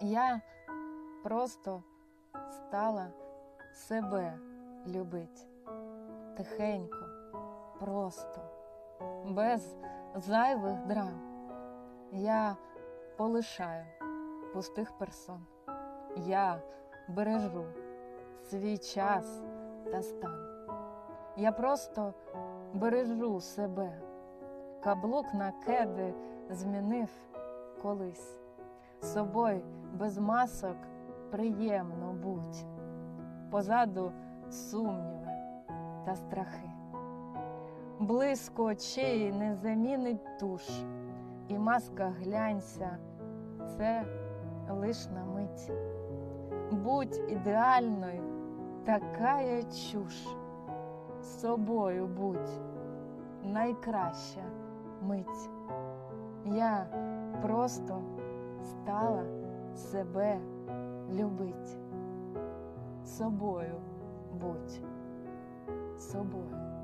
Я просто стала себе любить тихенько, просто, без зайвих драм. Я полишаю пустих персон. Я бережу свій час та стан. Я просто бережу себе. Каблук на кеди змінив колись. Собою без масок приємно будь. Позаду сумніви та страхи. Блиску очей не замінить туш, і маска глянься це лиш на мить. Будь ідеальною, такая чуш. Собою будь найкраща мить. Я просто стала себе любить. Собою будь собою.